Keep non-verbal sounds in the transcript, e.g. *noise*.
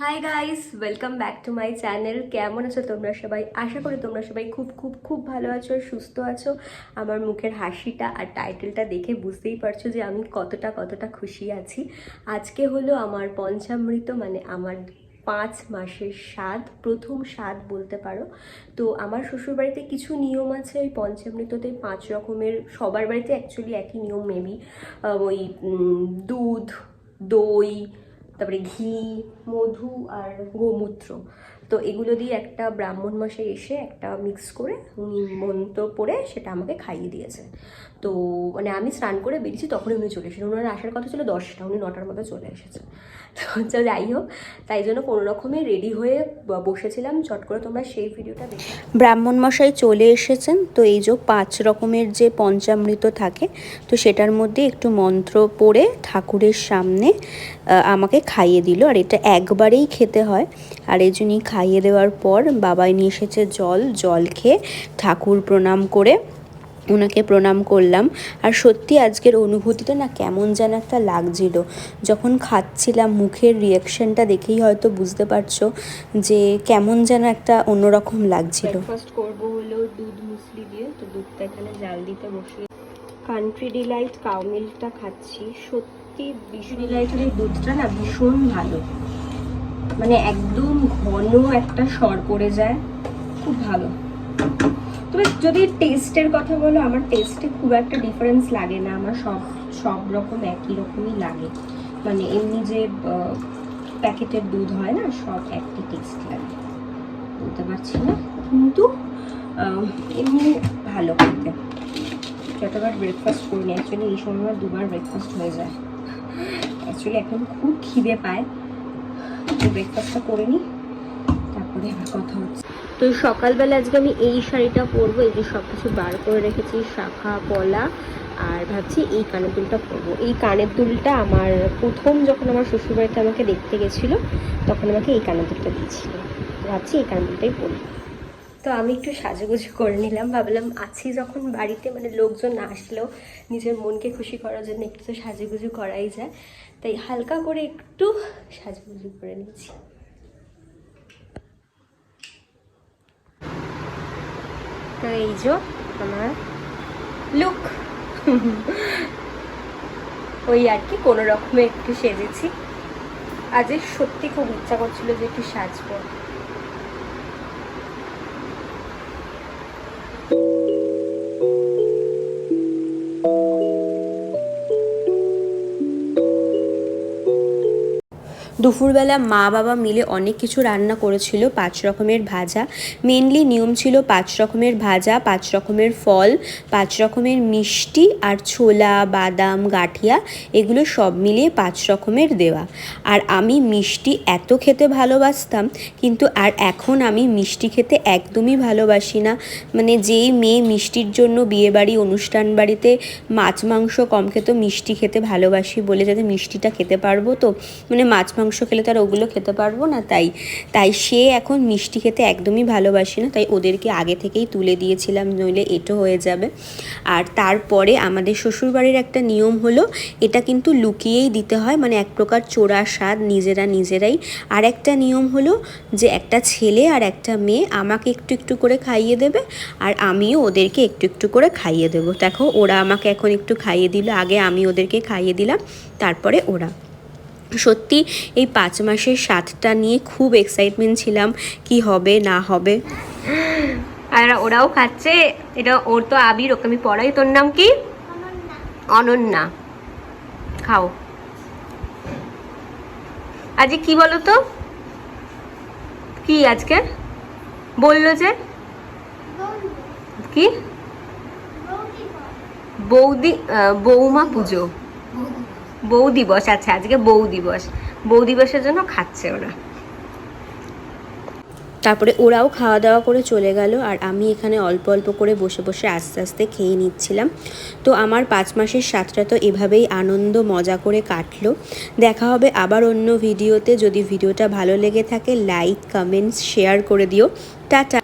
Hi guys welcome back to my channel কেমন আছো তোমরা সবাই? আশা করি তোমরা সবাই খুব খুব খুব ভালো আছো, সুস্থ আছো। আমার মুখের হাসিটা আর টাইটেলটা দেখে বুঝতেই পারছ যে আমি কতটা কতটা খুশি আছি। আজকে হলো আমার পঞ্চামৃত মানে আমার পাঁচ মাসের স্বাদ, প্রথম স্বাদ বলতে পারো। তো আমার শ্বশুরবাড়িতে কিছু নিয়ম আছে, ওই পঞ্চামৃততে পাঁচ রকমের, সবার বাড়িতে অ্যাকচুয়ালি একই নিয়ম মেবি ওই দুধ, দই তারপরে ঘি মধু আর গোমূত্র। তো এগুলো দিয়ে একটা ব্রাহ্মণ মশাই এসে একটা মিক্স করে উনি মন্ত্র পড়ে সেটা আমাকে খাইয়ে দিয়েছে। তো মানে আমি স্নান করে বেরিয়েছি, তখনই উনি চলে এসেছেন। ওনার আসার কথা ছিল দশটা, উনি নটার মধ্যে চলে এসেছে *laughs* তো যাই হোক, তাই জন্য কোনো রকমে রেডি হয়ে বসেছিলাম। চট করে তোমরা সেই ভিডিওটা দেখে ব্রাহ্মণ মশাই চলে এসেছেন। তো এই যে পাঁচ রকমের যে পঞ্চামৃত থাকে, তো সেটার মধ্যে একটু মন্ত্র পড়ে ঠাকুরের সামনে আমাকে খাইয়ে দিল। আর এটা একবারেই খেতে হয়। আর এই জন্যই খাইয়ে দেওয়ার পর বাবাই নিয়ে এসেছে জল জল খেয়ে ঠাকুর প্রণাম করে ওনাকে প্রণাম করলাম। আর সত্যি আজকের অনুভূতিটা না কেমন যেন একটা লাগছিল। যখন খাচ্ছিলাম মুখের রিয়াকশনটা দেখেই হয়তো বুঝতে পারছ যে কেমন যেন একটা অন্যরকম লাগছিল। ব্রেকফাস্ট করব হলো দুধ মুসলি দিয়ে তো দুধটা এখানে জাল দিতে বসিয়ে কান্ট্রি ডিলাইট কাউ মিল্কটা খাচ্ছি। সত্যি বিশু ডিলাইটের এই দুধটা না ভীষণ ভালো। মানে একদম ঘন একটা সর পড়ে যায়। খুব ভালো। তবে যদি টেস্টের কথা বলো, আমার টেস্টে খুব একটা ডিফারেন্স লাগে না। আমার সব সব রকম একই রকমই লাগে। মানে এমনি যে প্যাকেটের দুধ হয় না, সব একই টেস্ট লাগে। বলতে পারছি না? কিন্তু এমনি ভালো খেতে। যতবার ব্রেকফাস্ট করিনি অ্যাকচুয়ালি এই সময় দুবার ব্রেকফাস্ট হয়ে যায়। অ্যাকচুয়ালি এখন খুব খিদে পায়। তো ব্রেকফাস্টটা করে নিই, তারপরে আবার কথা হচ্ছে। তো সকালবেলা আজকে আমি এই শাড়িটা পরবো, এই যে সব কিছু বার করে রেখেছি, শাখা, পলা, আর ভাবছি এই কানের দুলটা পরবো। এই কানের দুলটা আমার প্রথম যখন আমার শ্বশুরবাড়িতে আমাকে দেখতে গেছিল, তখন আমাকে এই কানের দুলটা দিয়েছিল। ভাবছি এই কানের দুলটাই পরবো। তো আমি একটু সাজুগুজু করে নিলাম। ভাবলাম আছি যখন বাড়িতে মানে লোকজন আসলেও নিজের মনকে খুশি করার জন্য একটু তো সাজুগুজু করাই যায়। তাই হালকা করে একটু সাজুগুজু করে নিচ্ছি। তো এই যে আমার লুক ওই আর কি, কোনো রকমে একটু সেজেছি। আজ সত্যি খুব ইচ্ছা করছিল যে একটু সাজবো। দুপুরবেলা মা বাবা মিলে অনেক কিছু রান্না করেছিল, পাঁচ রকমের ভাজা। মেনলি নিয়ম ছিল পাঁচ রকমের ভাজা, পাঁচ রকমের ফল, পাঁচ রকমের মিষ্টি আর ছোলা, বাদাম, গাঠিয়া, এগুলো সব মিলিয়ে পাঁচ রকমের দেওয়া। আর আমি মিষ্টি এত খেতে ভালোবাসতাম, কিন্তু আর এখন আমি মিষ্টি খেতে একদমই ভালোবাসি না। মানে যেই মেয়ে মিষ্টির জন্য বিয়েবাড়ি, অনুষ্ঠান বাড়িতে মাছ মাংস কম খেতে, মিষ্টি খেতে ভালোবাসি বলে যাতে মিষ্টিটা খেতে পারব তো। মানে মাছ মাংস খেলে তো আর ওগুলো খেতে পারব না, তাই তাই সে এখন মিষ্টি খেতে একদমই ভালোবাসি না, তাই ওদেরকে আগে থেকেই তুলে দিয়েছিলাম, নইলে এটো হয়ে যাবে। আর তারপরে আমাদের শ্বশুরবাড়ির একটা নিয়ম হলো, এটা কিন্তু লুকিয়েই দিতে হয় মানে এক প্রকার চোরা স্বাদ নিজেরা নিজেরাই। আর একটা নিয়ম হলো যে একটা ছেলে আর একটা মেয়ে আমাকে একটু একটু করে খাইয়ে দেবে, আর আমিও ওদেরকে একটু একটু করে খাইয়ে দেবো। দেখো, ওরা আমাকে এখন একটু খাইয়ে দিল, আগে আমি ওদেরকে খাইয়ে দিলাম, তারপরে ওরা। সত্যি এই পাঁচ মাসের স্বাদটা নিয়ে খুব এক্সাইটমেন্ট ছিলাম কি হবে না হবে। আর ওরাও খাচ্ছে এটা ওর তো আবির ওকে আমি পড়াই তোর নাম কি? অনন্যা। খাও। আজকে কি বলো তো? কি আজকে? বলল যে? কি? বৌদি বৌমা পুজো। বৌ দিবস আচ্ছা আজকে বৌ দিবস। বৌ দিবসের জন্য খাচ্ছে ওরা। তারপরে ওরাও খাওয়া দাওয়া করে চলে গেল, আর আমি এখানে অল্প অল্প করে বসে বসে আস্তে আস্তে খেয়ে নিচ্ছিলাম। তো আমার পাঁচ মাসের স্বাদটা তো এভাবেই আনন্দ, মজা করে কাটলো। দেখা হবে আবার অন্য ভিডিওতে। যদি ভিডিওটা ভালো লেগে থাকে, লাইক, কমেন্টস, শেয়ার করে দিও। টাটা।